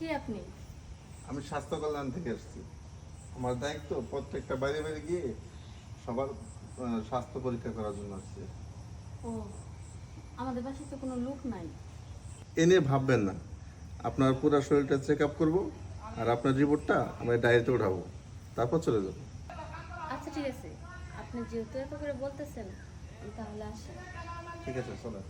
কে আপনি? আমি স্বাস্থ্য কল্যাণ থেকে এসেছি। আমার দায়িত্ব প্রত্যেকটা বাইরে বাইরে গিয়ে সবার স্বাস্থ্য পরীক্ষা করার জন্য আসছে। ও আমাদের বাসায় তো কোনো লোক নাই। এ নিয়ে ভাববেন না। আপনার পুরো শরীরটা চেক আপ করব আর আপনার রিপোর্টটা আমরা ডায়েরিতে উঠাবো। তারপর চলে যাব। আচ্ছা ঠিক আছে। আপনি যেহেতু এত করে বলতেছেন তাহলে আসেন ঠিক আছে চলে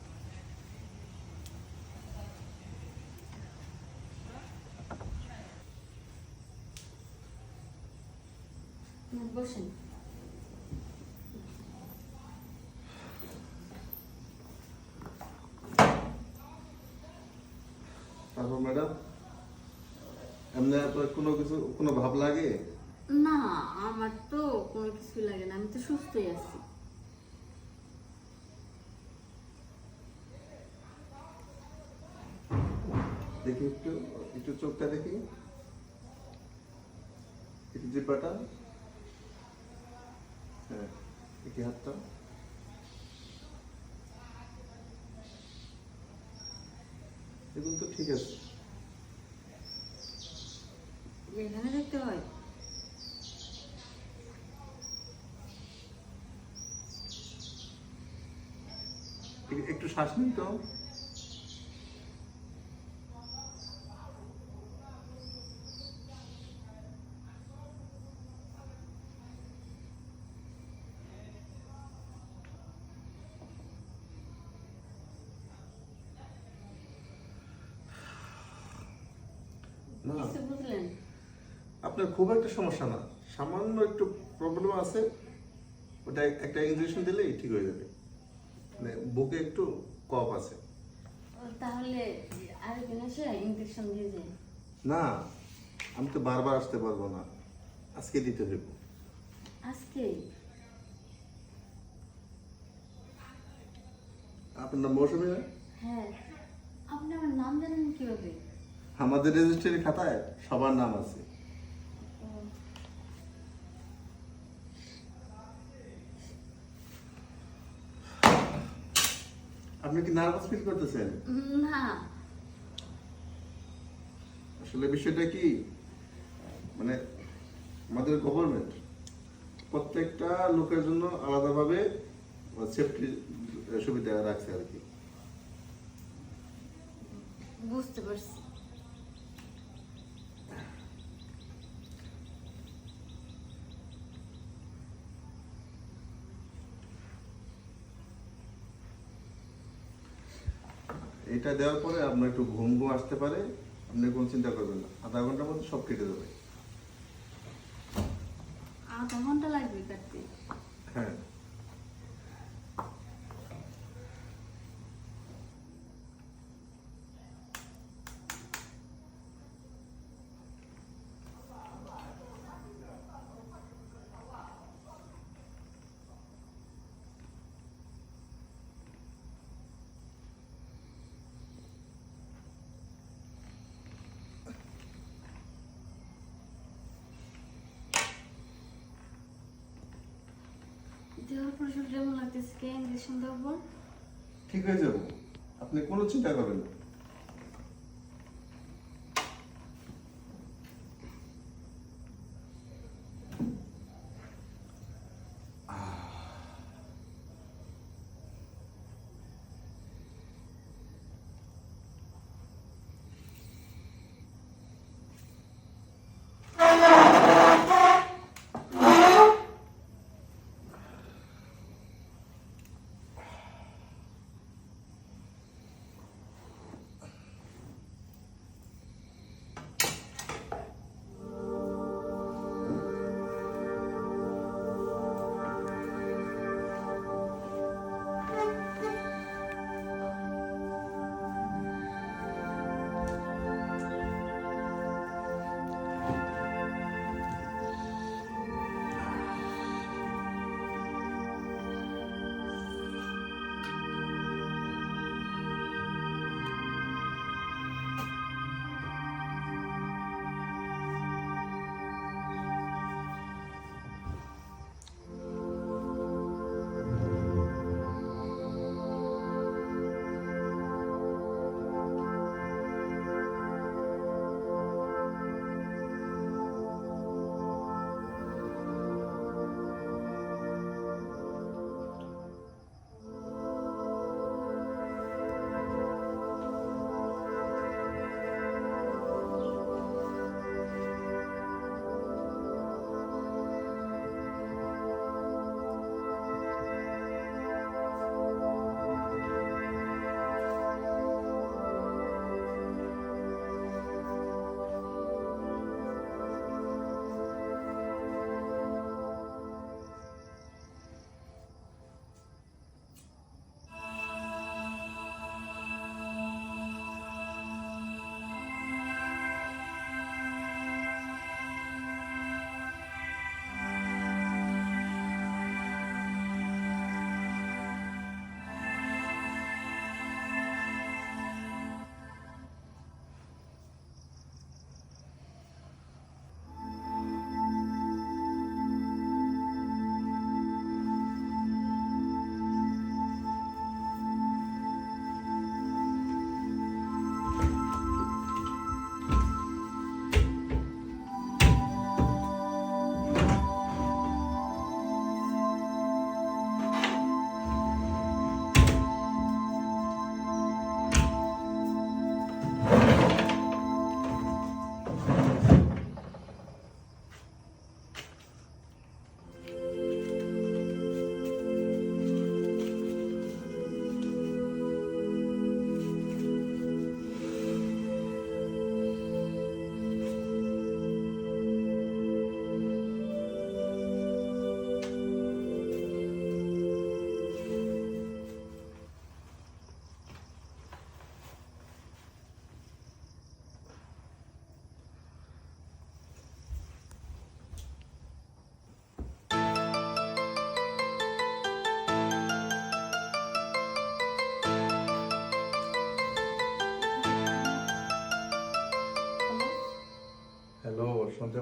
বসেন। তারপর ম্যাডাম এমনি আপনার কোনো কিছু কোনো ভাব লাগে? না আমার তো কোনো কিছু লাগে না আমি তো সুস্থই আছি। দেখি একটু একটু চোখটা দেখি। একটু জিব্বাটা হাতটা এগুলো তো ঠিক আছে। এখানে দেখতে হয়? এক- একটু শ্বাস নিন তো। না। বুঝলেন? আপনার খুব একটা সমস্যা না। সামান্য একটু প্রবলেম আছে ওটা একটা ইঞ্জেকশন দিলেই ঠিক হয়ে যাবে। মানে বুকে একটু কফ আছে। তাহলে আরেকদিন এসে ইঞ্জেকশন দিয়ে যাই না আমি তো বারবার আসতে পারব না। আজকে দিতে হইব। আজকে? আপনার মৌসুমি? হ্যাঁ। আপনি আমার নাম জানেন কীভাবে? আমাদের রেজিস্ট্রি খাতায় সবার নাম আছে। আপনি কি নার্ভাস ফিল করতেছেন? না। আসলে বিষয়টা কি? মানে আমাদের গভর্নমেন্ট প্রত্যেকটা লোকের জন্য আলাদাভাবে সেফটি সুবিধা রাখছে আর কি। বুঝতে পারছি। এটা দেওয়ার পরে আপনার একটু ঘুম ঘুম আসতে পারে আপনি কোন চিন্তা করবেন না। আধা ঘণ্টার মধ্যে সব কেটে যাবে। আধা ঘণ্টা লাগবে কাটতে। হ্যাঁ। শরীর যেমন লাগতেছে কে? ইঞ্জেকশন দেবো ঠিক হয়ে যাব। আপনি কোনো চিন্তা করবেন না।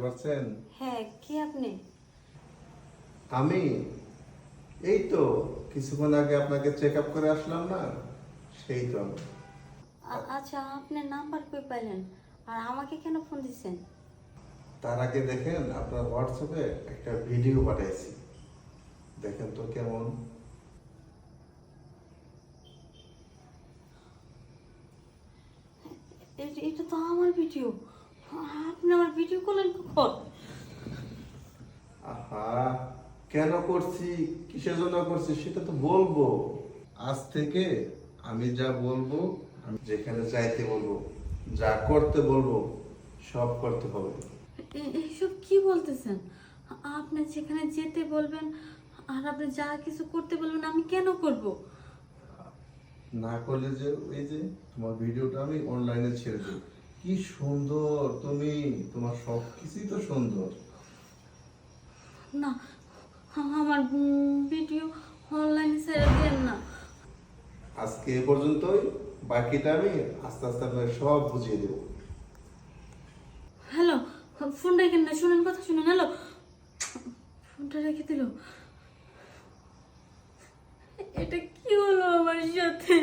পারছেন? হ্যাঁ কে আপনি? আমি? এই তো কিছুক্ষণ আগে আপনাকে চেক আপ করে আসলাম না? সেই তো আমি। আচ্ছা আপনার নাম্বার কই পাইলেন? আর আমাকে কেন ফোন দিচ্ছেন তার আগে দেখেন আপনার হোয়াটসঅ্যাপে একটা ভিডিও পাঠাইছি। দেখেন তো কেমন। এটা তো আমার ভিডিও আপনি আমার ভিডিও করলেন কখন? আহা কেন করছি? কিসের জন্য করছি সেটা তো বলব। আজ থেকে আমি যা বলব আমি যেখানে যাইতে বলব যা করতে বলব সব করতে হবে। এইসব কি বলতেছেন? আপনি যেখানে যেতে বলবেন আর আপনি যা কিছু করতে বলবেন আমি কেন করব? না করলে যে এই যে তোমার ভিডিওটা আমি অনলাইনে ছেড়ে দিই কি সুন্দর তুমি তোমার সব কিছুই তো সুন্দর। না আমার ভিডিও অনলাইনে ছেড়ে দেন না। আজকে এ পর্যন্তই বাকিটা আমি আস্তে আস্তে আপনাকে সব বুঝিয়ে দেবো। হ্যালো ফোন রেখেন না শুনেন কথা শুনেন হ্যালো। ফোনটা রেখে দিল। এটা কি হলো আমার সাথে?